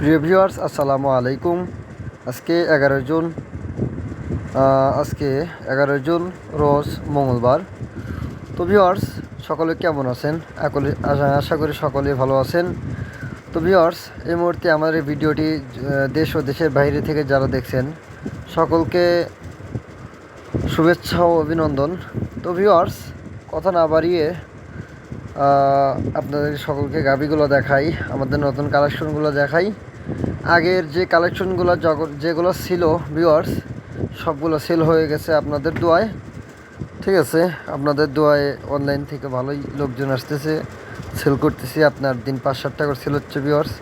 প্রিয় ভিউয়ার্স, আসসালামু আলাইকুম। আজকে এগারো জুন আজকে এগারো জুন, রোজ মঙ্গলবার। তো ভিউয়ার্স, সকলে কেমন আছেন? আশা করি সকলে ভালো আছেন। তো ভিউয়ার্স, এই মুহূর্তে আমার এই ভিডিওটি দেশ ও দেশের বাইরে থেকে যারা দেখছেন, সকলকে শুভেচ্ছা ও অভিনন্দন। তো ভিউয়ার্স, কথা না বাড়িয়ে আপনাদের সকলকে গাবিগুলো দেখাই, আমাদের নতুন কালেকশনগুলো দেখাই। আগের যে কালেকশনগুলো যেগুলো ছিল ভিওয়ার্স সবগুলো সেল হয়ে গেছে আপনাদের দোয়ায়। ঠিক আছে, আপনাদের দোয়ায় অনলাইন থেকে ভালোই লোকজন আসতেছে সেল করতেছি আপনার দিন পাঁচ সাত টাকা সেল হচ্ছে ভিওয়ার্স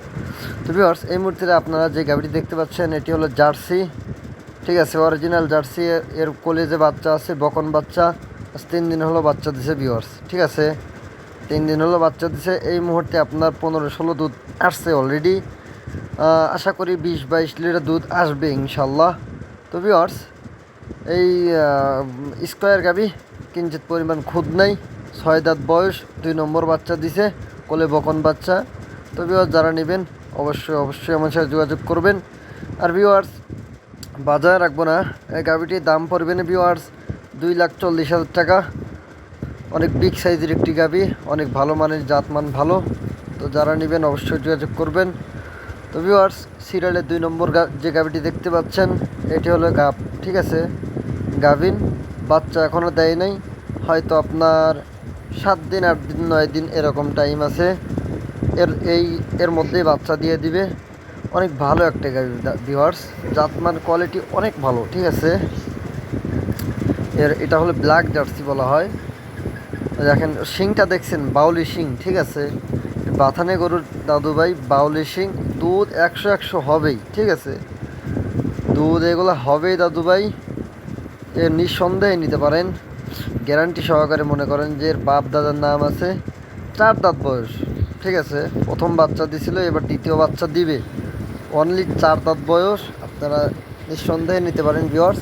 তো ভিউয়ার্স এই মুহূর্তে আপনারা যে গাড়িটি দেখতে পাচ্ছেন, এটি হলো জার্সি। ঠিক আছে অরিজিনাল জার্সি, এর- এর কোলে যে বাচ্চা আছে, বকন বাচ্চা তিন দিন হলো বাচ্চা দিছে ভিওয়ার্স ঠিক আছে, তিন দিন হলো বাচ্চা দিছে। এই মুহূর্তে আপনার পনেরো ষোলো দুধ আসছে অলরেডি আশা করি বিশ বাইশ লিটার দুধ আসবে ইনশাল্লাহ। তো ভিউয়ার্স এই স্কোয়ার গাবি কিঞ্চিত পরিমাণ খুদ নাই, ছয় দাঁত বয়স, দুই নম্বর বাচ্চা দিছে, কোলে বকন বাচ্চা। তো ভিউয়ার্স যারা নেবেন, অবশ্যই অবশ্যই আমার সাথে যোগাযোগ করবেন। আর ভিউয়ার্স বাজারে রাখব না, এই গাবিটির দাম পড়বে না ভিউয়ার্স দুই লাখ চল্লিশ হাজার টাকা। অনেক বিগ সাইজের একটি গাবি অনেক ভালো মানের, জাতমান ভালো। তো যারা নেবেন, অবশ্যই যোগাযোগ করবেন। তো ভিউয়ার্স সিরিয়ালের দুই নম্বর যে গাবিটি দেখতে পাচ্ছেন, এটি হলো গাভ ঠিক আছে? গাভিন। বাচ্চা এখনও দেয় নাই। হয়তো আপনার সাত দিন, আট দিন, নয় দিন এরকম টাইম আছে। এর এই এর মধ্যেই বাচ্চা দিয়ে দিবে। অনেক ভালো একটা গাবি ভিউয়ার্স জাতমান কোয়ালিটি অনেক ভালো, ঠিক আছে? এর এটা হলো ব্ল্যাক জার্সি বলা হয়। দেখেন, শিংটা দেখছেন, বাউলি শিং, ঠিক আছে? বাথানে গরুর দাদু ভাই বাউলি শিং দুধ একশো একশো হবেই, ঠিক আছে? দুধ এগুলো হবেই দাদু ভাই। এর নিঃসন্দেহে নিতে পারেন। গ্যারান্টি সহকারে মনে করেন যে এর বাপ দাদার নাম আছে চার দাঁত বয়স, ঠিক আছে? প্রথম বাচ্চা দিছিল, এবার দ্বিতীয় বাচ্চা দিবে। অনলি চার দাঁত বয়স, আপনারা নিঃসন্দেহে নিতে পারেন ভিওয়ার্স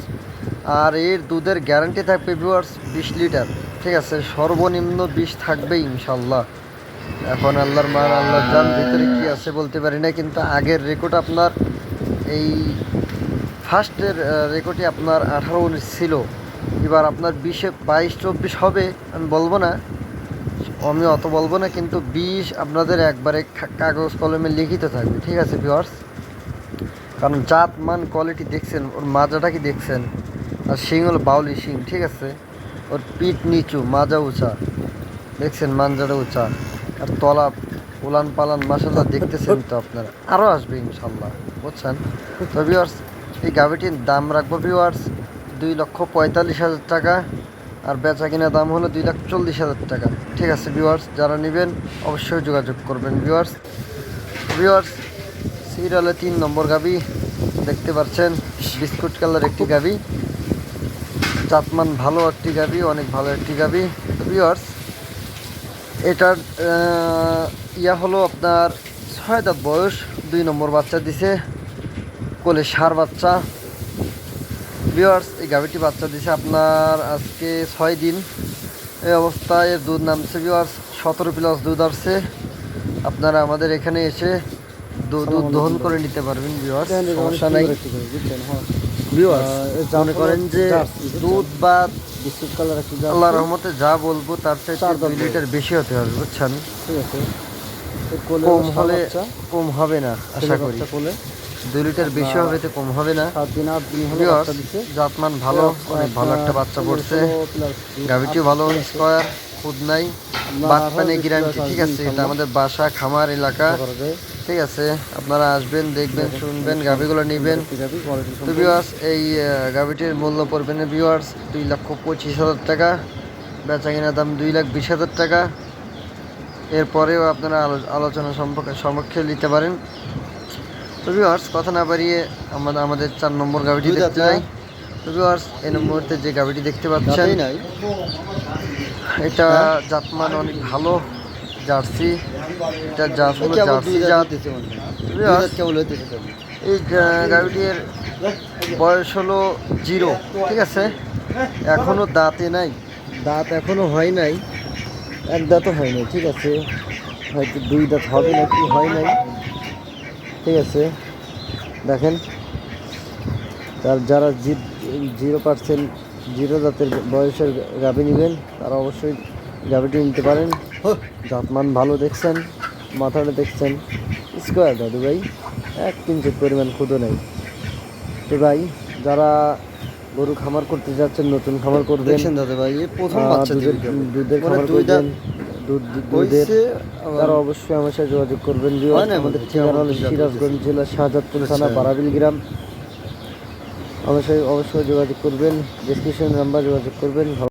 আর এর দুধের গ্যারান্টি থাকবে ভিওয়ার্স বিশ লিটার, ঠিক আছে? সর্বনিম্ন বিশ থাকবেই ইনশাল্লাহ। এখন আল্লাহর মান আল্লাহর জান ভিতরে কি আছে বলতে পারি না, কিন্তু আগের রেকর্ড আপনার এই ফার্স্টের রেকর্ডই আপনার আঠারো উনিশ ছিল। এবার আপনার বিশে, বাইশ, চব্বিশ হবে, আমি বলব না। আমি অত বলব না, কিন্তু বিশ আপনাদের একবারে কাগজ কলমে লিখিত থাকবে, ঠিক আছে ভিওয়ার্স কারণ জাত, মান কোয়ালিটি দেখছেন, ওর মাজাটা কি দেখছেন? আর শিং হলো বাউলি শিং, ঠিক আছে? ওর পিঠ নিচু, মাজা উঁচা। দেখছেন মাঞ্জাটা উঁচা। আর তলা উলান পালান মাসাল্লাহ দেখতেছেন তো আপনারা। আরও আসবে ইনশাল্লাহ বুঝছেন? তো ভিওয়ার্স এই গাভিটির দাম রাখব ভিওয়ার্স দুই লক্ষ পঁয়তাল্লিশ হাজার টাকা, আর বেচা কিনা দাম হলো দুই লাখ চল্লিশ হাজার টাকা। ঠিক আছে ভিওয়ার্স যারা নেবেন, অবশ্যই যোগাযোগ করবেন ভিওয়ার্স ভিওয়ার্স সিরিয়ালে তিন নম্বর গাবি দেখতে পাচ্ছেন, বিস্কুট কালার একটি গাবি জাতমান ভালো একটি গাবি অনেক ভালো একটি গাবি ভিওয়ার্স এটার ইয়া হলো আপনার ছয় দাঁত বয়স দুই নম্বর বাচ্চা দিছে কোলে সার বাচ্চা। ভিওয়ার্স এই গাভিটি বাচ্চা দিছে আপনার আজকে ছয় দিন। এই অবস্থায় এর দুধ নামছে ভিওয়ার্স সতেরো প্লাস দুধ আসছে। আপনারা আমাদের এখানে এসে দুধ দহন করে নিতে পারবেন ভিওয়ার্স সমস্যা নাই। ভিওয়ার্স মনে করেন যে দুধ বা বিস্কুট কালার একটু আল্লাহ রহমতে যা বলব তার চাইতে দুই লিটার বেশি হতে হবে বুঝছেন? ঠিক আছে। কম হলে কম হবে না আশা করি। দুই লিটার বেশি হবে তো কম হবে না। জাতমান ভালো অনেক ভালো একটা বাচ্চা পড়ছে। গাভিটিও ভালো স্কোয়ার খুদ নাই। বাদ পানি গ্যারান্টি ঠিক আছে এটা আমাদের বাসা খামার এলাকা। ঠিক আছে আপনারা আসবেন দেখবেন শুনবেন গাভিগুলো নেবেন। তো ভিউয়ার্স এই গাভিটির মূল্য পড়বে না ভিউয়ার্স দুই লক্ষ পঁচিশ হাজার টাকা। বেচা কিনা দাম দুই লাখ বিশ হাজার টাকা। এরপরেও আপনারা আলো- আলোচনা সম্পর্কে সমক্ষে নিতে পারেন। তো ভিউয়ার্স কথা না বাড়িয়ে আমাদের আমাদের চার নম্বর গাভিটি দেখতে যাই। তো ভিউয়ার্স এই মুহূর্তে যে গাভিটি দেখতে পাচ্ছেন এটা হ্যাঁ? জাতমান অনেক ভালো। জার্সি এটা জার্সি জাত কেবল। এই গা- গাভিটির বয়স হলো জিরো ঠিক আছে? এখনও দাঁতে নাই। দাঁত এখনও হয় নাই। এক দাঁতও হয় নাই ঠিক আছে? হয়তো দুই দাঁত হবে না কি হয় নাই। ঠিক আছে? দেখেন তার যারা জিরো পার্সেন্ট জিরো দাঁতের বয়সের গাভী নেবেন তারা অবশ্যই গাভীটি নিতে পারেন। জাতমান ভালো দেখছেন মাথাটা দেখছেন স্কোয়ার দাদু ভাই এক কিঞ্চিত পরিমাণ ক্ষুদো নেই তো ভাই যারা গরু খামার করতে যাচ্ছেন নতুন খামার করবেন দেখছেন দাদা ভাই প্রথম বাচ্চা দুধের মানে খামার করবেন দুধ দুধের তারা অবশ্যই আমার সাথে যোগাযোগ করবেন। হয় আমাদের ঠিকানা হলো সিরাজগঞ্জ জেলা শাহজাদপুর থানা আচ্ছা। বারাবিল গ্রাম আমার সাথে অবশ্যই যোগাযোগ করবেন ডিসক্রিপশন নাম্বার যোগাযোগ করবেন